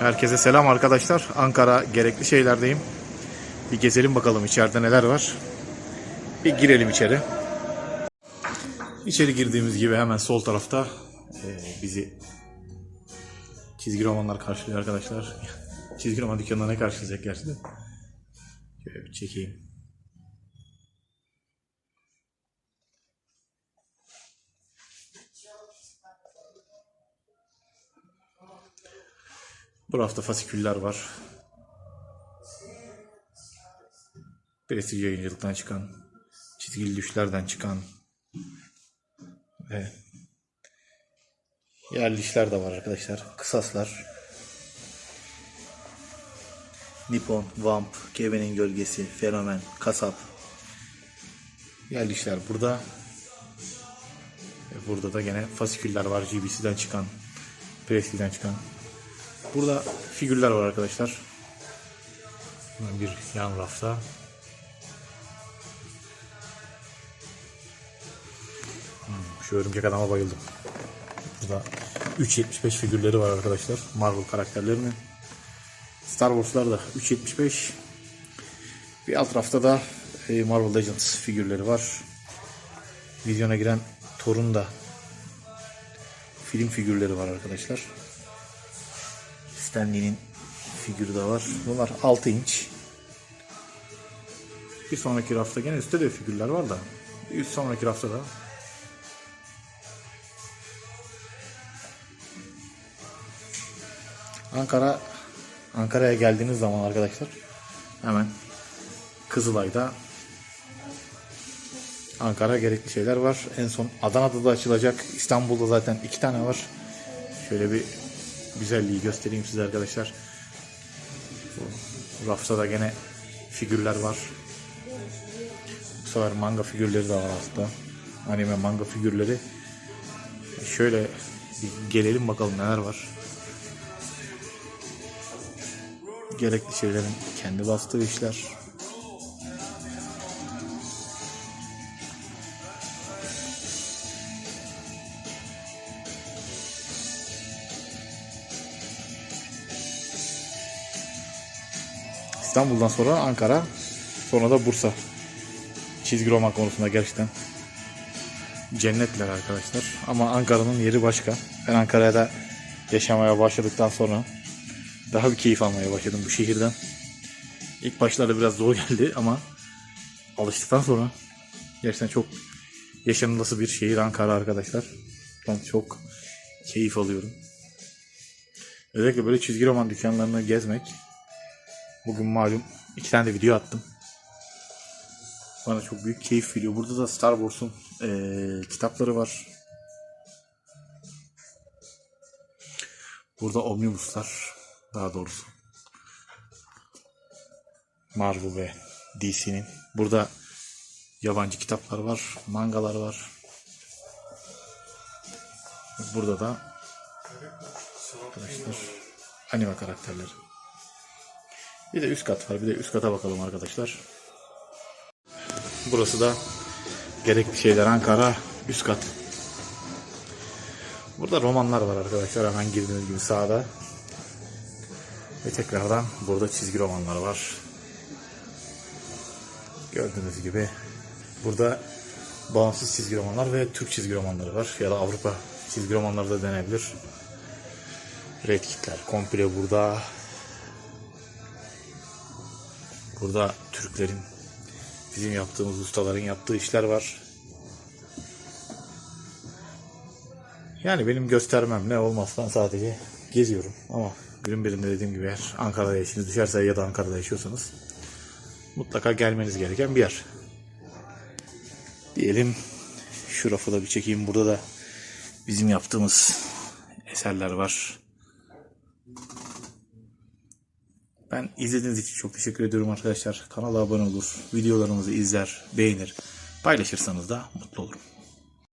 Herkese selam arkadaşlar. Ankara gerekli şeylerdeyim. Bir gezelim bakalım içeride neler var. Bir girelim içeri. İçeri girdiğimiz gibi hemen sol tarafta e, bizi çizgi romanlar karşılıyor arkadaşlar. Çizgi roman dükkanına ne karşılayacak gerçi de. Şöyle bir çekeyim. Bu rafta fasiküller var. Prestij yayıncılıktan çıkan, çizgili düşlerden çıkan ve yerli işler de var arkadaşlar. Kısaslar. Nippon, Vamp, Kevin'in Gölgesi, Fenomen, Kasap. Yerli işler burada. Burada da gene fasiküller var. GBC'den çıkan, Prestij'den çıkan. Burada figürler var arkadaşlar. Bir yan rafta. Hmm, şu örümcek adama bayıldım. Burada 3.75 figürleri var arkadaşlar. Marvel karakterlerinin. Star Wars'lar da 3.75. Bir alt rafta da e, Marvel Legends figürleri var. Vizyona giren Thor'un da film figürleri var arkadaşlar. Stanley'nin figürü de var. Bunlar 6 inç. Bir sonraki rafta gene üstte de figürler var da. Bir sonraki rafta da Ankara Ankara'ya geldiğiniz zaman arkadaşlar hemen Kızılay'da Ankara gerekli şeyler var. En son Adana'da da açılacak. İstanbul'da zaten iki tane var. Şöyle bir güzelliği göstereyim size arkadaşlar. Bu rafta da gene figürler var. Bu sefer manga figürleri de var aslında. Anime manga figürleri. Şöyle bir gelelim bakalım neler var. Gerekli şeylerin kendi bastığı işler. İstanbul'dan sonra Ankara, sonra da Bursa. Çizgi roman konusunda gerçekten cennetler arkadaşlar. Ama Ankara'nın yeri başka. Ben Ankara'ya da yaşamaya başladıktan sonra daha bir keyif almaya başladım bu şehirden. İlk başlarda biraz zor geldi ama alıştıktan sonra gerçekten çok yaşanılası bir şehir Ankara arkadaşlar. Ben çok keyif alıyorum. Özellikle böyle çizgi roman dükkanlarını gezmek Bugün malum iki tane de video attım. Bana çok büyük keyif veriyor. Burada da Star Wars'un eee, kitapları var. Burada omnibuslar daha doğrusu. Marvel ve DC'nin. Burada yabancı kitaplar var, mangalar var. Burada da arkadaşlar anime karakterleri. Bir de üst kat var. Bir de üst kata bakalım arkadaşlar. Burası da gerekli şeyler Ankara üst kat. Burada romanlar var arkadaşlar. Hemen girdiğiniz gibi sağda. Ve tekrardan burada çizgi romanlar var. Gördüğünüz gibi burada bağımsız çizgi romanlar ve Türk çizgi romanları var. Ya da Avrupa çizgi romanları da denebilir. Red Kit'ler komple burada. Burada Türklerin, bizim yaptığımız ustaların yaptığı işler var. Yani benim göstermem ne olmaz ben sadece geziyorum ama günün birinde dediğim gibi eğer Ankara'da yaşınız düşerse ya da Ankara'da yaşıyorsanız mutlaka gelmeniz gereken bir yer. Diyelim şu rafı da bir çekeyim. Burada da bizim yaptığımız eserler var. Ben izlediğiniz için çok teşekkür ediyorum arkadaşlar. Kanala abone olur, videolarımızı izler, beğenir, paylaşırsanız da mutlu olurum.